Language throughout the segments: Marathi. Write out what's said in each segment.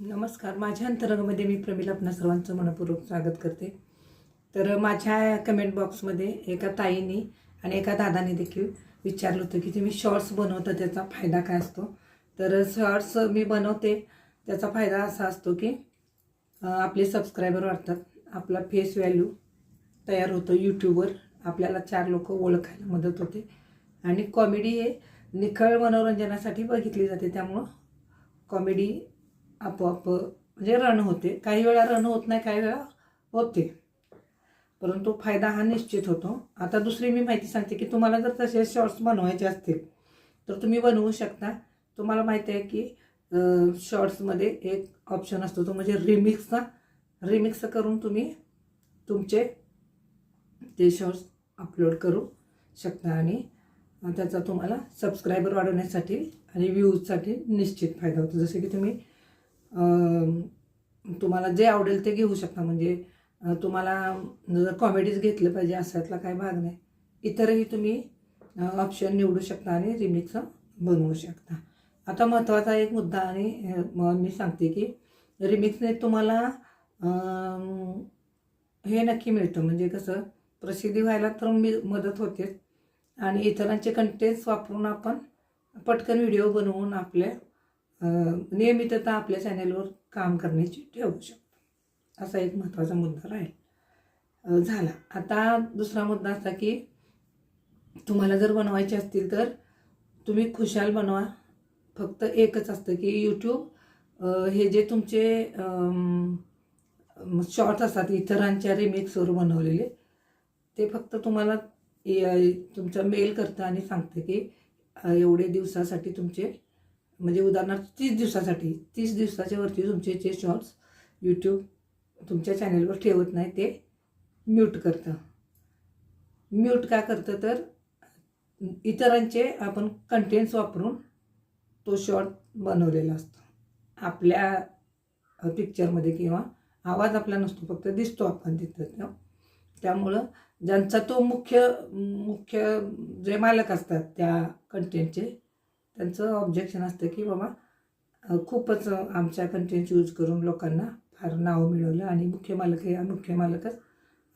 नमस्कार. माझ्या अंतरंगामध्ये मी प्रमिला आपणा सर्वांचं मनपूर्वक स्वागत करते. तर माझ्या कमेंट बॉक्समध्ये एका ताईंनी आणि एका दादाने देखील विचारलं होतं की तुम्ही शॉर्ट्स बनवता त्याचा फायदा काय असतो? तर शॉर्ट्स मी बनवते. त्याचा फायदा असा असतो की आपले सबस्क्रायबर वाढतात. आपला फेस व्हॅल्यू तयार होतं यूट्यूबवर आपल्याला चार लोक ओळखायला मदत होते. आणि कॉमेडी हे निखळ मनोरंजनासाठी बघितली जाते. त्यामुळं कॉमेडी आपोआप म्हणजे रन होते. काही वेळा रन होत नाही काही वेळा होते. परंतु फायदा हा निश्चित होतो. आता दुसरी मी माहिती सांगते की तुम्हाला जर तसे शॉर्ट्स बनवायचे असतील तर तुम्ही बनवू शकता. तुम्हाला माहिती आहे की शॉर्ट्समध्ये एक ऑप्शन असतो तो म्हणजे रिमिक्सचा रिमिक्स करून तुम्ही तुमचे ते शॉर्ट्स अपलोड करू शकता आणि त्याचा तुम्हाला सबस्क्रायबर वाढवण्यासाठी आणि व्ह्यूजसाठी निश्चित फायदा होतो. जसे की तुम्ही तुम्हाला जे आवडेल ते घेऊ शकता. म्हणजे तुम्हाला जर कॉमेडीज घेतलं पाहिजे असातला काही भाग नाही. इतरही तुम्ही ऑप्शन निवडू शकता आणि रिमिक्स बनवू शकता. आता महत्त्वाचा एक मुद्दा आणि मी सांगते की रिमिक्सने तुम्हाला हे नक्की मिळतं. म्हणजे कसं प्रसिद्धी व्हायला तर मी मदत होते आणि इतरांचे कंटेंट्स वापरून आपण पटकन व्हिडिओ बनवून आपल्या नियमितता आपल्या चॅनेलवर काम करण्याची ठेवू शकतो. असा एक महत्त्वाचा मुद्दा राहील. झाला. आता दुसरा मुद्दा असा की तुम्हाला जर बनवायचे असतील तर तुम्ही खुशाल बनवा. फक्त एकच असतं की यूट्यूब हे जे तुमचे शॉर्ट्स असतात इतरांच्या रिमिक्सवर बनवलेले ते फक्त तुम्हाला तुमचा मेल करतं आणि सांगतं की एवढे दिवसासाठी तुमचे म्हणजे उदाहरणार्थ तीस दिवसासाठी तीस दिवसाच्या वरती तुमचे जे शॉर्ट्स यूट्यूब तुमच्या चॅनलवर ठेवत नाही ते म्यूट करतं. म्यूट का करतं तर इतरांचे आपण कंटेंट्स वापरून तो शॉर्ट बनवलेला असतो. आपल्या पिक्चरमध्ये किंवा आवाज आपला नसतो फक्त दिसतो आपण तिथं त्यामुळं ज्यांचा तो मुख्य मुख्य जे मालक असतात त्या कंटेंटचे त्यांचं ऑब्जेक्शन असतं की बाबा खूपच आमच्या कंटेंट यूज करून लोकांना फार नाव मिळवलं आणि मुख्य मालक हे मुख्य मालकच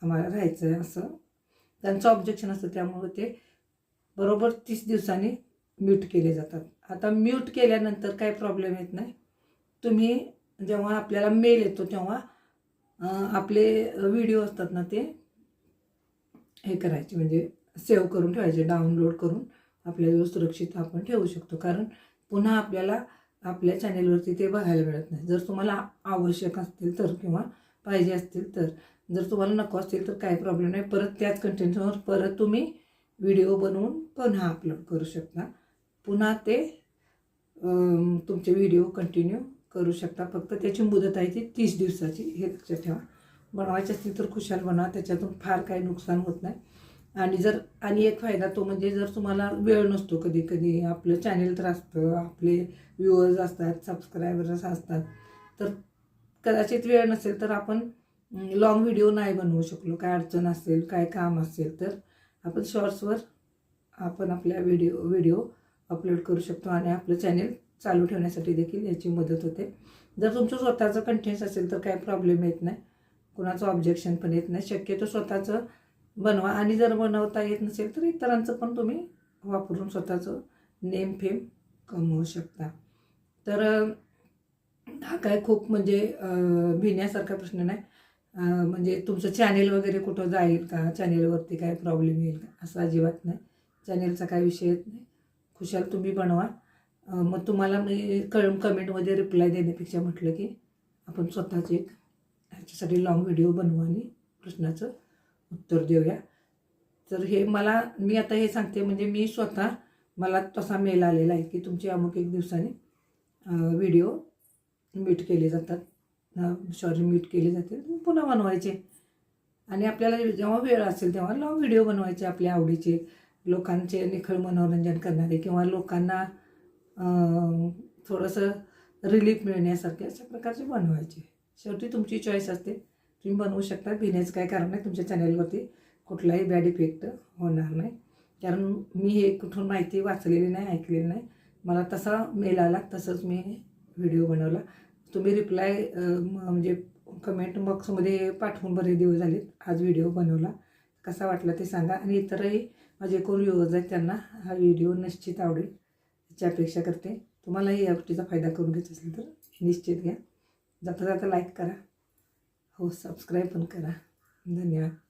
आम्हाला राहायचं आहे असं. त्यांचं ऑब्जेक्शन असतं त्यामुळं ते बरोबर तीस दिवसांनी म्यूट केले जातात. आता म्यूट केल्यानंतर काही प्रॉब्लेम येत नाही. तुम्ही जेव्हा आपल्याला मेल येतो तेव्हा आपले व्हिडिओ असतात ना ते हे करायचे म्हणजे सेव्ह करून ठेवायचे डाउनलोड करून. आपल्याजवळ सुरक्षित आपण ठेवू शकतो. कारण पुन्हा आपल्याला आपल्या चॅनेलवरती ते बघायला मिळत नाही. जर तुम्हाला आवश्यक असतील तर किंवा पाहिजे असतील तर जर तुम्हाला नको असतील तर काही प्रॉब्लेम नाही. परत त्याच कंटेंटवर परत तुम्ही व्हिडिओ बनवून पुन्हा अपलोड करू शकता. पुन्हा ते तुमचे व्हिडिओ कंटिन्यू करू शकता. फक्त त्याची मुदत आहे ती तीस दिवसाची. हे लक्षात ठेवा. बनवायचे असतील तर खुशाल बनवा. त्याच्यातून फार काही नुकसान होत नाही. आणि जर आणि एक फायदा तो म्हणजे जर तुम्हाला वेळ नसतो कधी कधी आपलं चॅनेल तर असतं आपले व्ह्युअर्स असतात सबस्क्रायबर्स असतात तर कदाचित वेळ नसेल तर आपण लॉंग व्हिडिओ नाही बनवू शकलो. काय अडचण असेल काय काम असेल तर आपण शॉर्ट्सवर आपण आपल्या व्हिडिओ व्हिडिओ अपलोड करू शकतो आणि आपलं चॅनेल चालू ठेवण्यासाठी देखील याची मदत होते. जर तुमचं स्वतःचं कंटेंट्स असेल तर काही प्रॉब्लेम येत नाही. कुणाचं ऑब्जेक्शन पण येत नाही. शक्यतो स्वतःचं बनवा. आणि जर बनवता येत नसेल तर इतरांचं पण तुम्ही वापरून स्वतःचं नेम फेम कमवू शकता. तर हा काय खूप म्हणजे भिण्यासारखा प्रश्न नाही. म्हणजे तुमचं चॅनेल वगैरे कुठं जाईल का? चॅनेलवरती काय प्रॉब्लेम येईल का? असं अजिबात नाही. चॅनेलचा काय विषय येत नाही. खुशाल तुम्ही बनवा. मग तुम्हाला मी कळ कमेंटमध्ये रिप्लाय देण्यापेक्षा म्हटलं की आपण स्वतःच एक ह्याच्यासाठी लॉंग व्हिडिओ बनवू आणि प्रश्नाचं उत्तर देऊया. तर हे मला मी आता हे सांगते म्हणजे मी स्वतः मला तसा मेल आलेला आहे की तुमचे अमुक एक दिवसाने व्हिडिओ म्यूट केले जातात. सॉरी म्यूट केले जाते. पुन्हा बनवायचे. आणि आपल्याला जेव्हा वेळ असेल तेव्हा लॉंग व्हिडिओ बनवायचे आपल्या आवडीचे लोकांचे निखळ मनोरंजन करणारे किंवा लोकांना थोडंसं रिलीफ मिळण्यासारखे अशा प्रकारचे बनवायचे. शेवटी तुमची चॉईस असते. तुम्ही बनवू शकता. भिण्याचं काय कारण नाही तुमच्या चॅनेलवरती. कुठलाही बॅड इफेक्ट होणार नाही. कारण मी हे कुठून माहिती वाचलेली नाही ऐकलेली नाही. मला तसा मेल आला तसंच मी व्हिडिओ बनवला. तुम्ही रिप्लाय म्हणजे कमेंट बॉक्समध्ये पाठवून बरे दिवस झालेत. आज व्हिडिओ बनवला. कसा वाटला ते सांगा. आणि इतरही माझे कोण व्ह्यूअर्स आहेत त्यांना हा व्हिडिओ निश्चित आवडेल. याची अपेक्षा करते. तुम्हालाही या गोष्टीचा फायदा करून घ्यायचा असेल तर निश्चित घ्या. जाता जाता लाईक करा. हो सबस्क्राईब पण करा. धन्यवाद.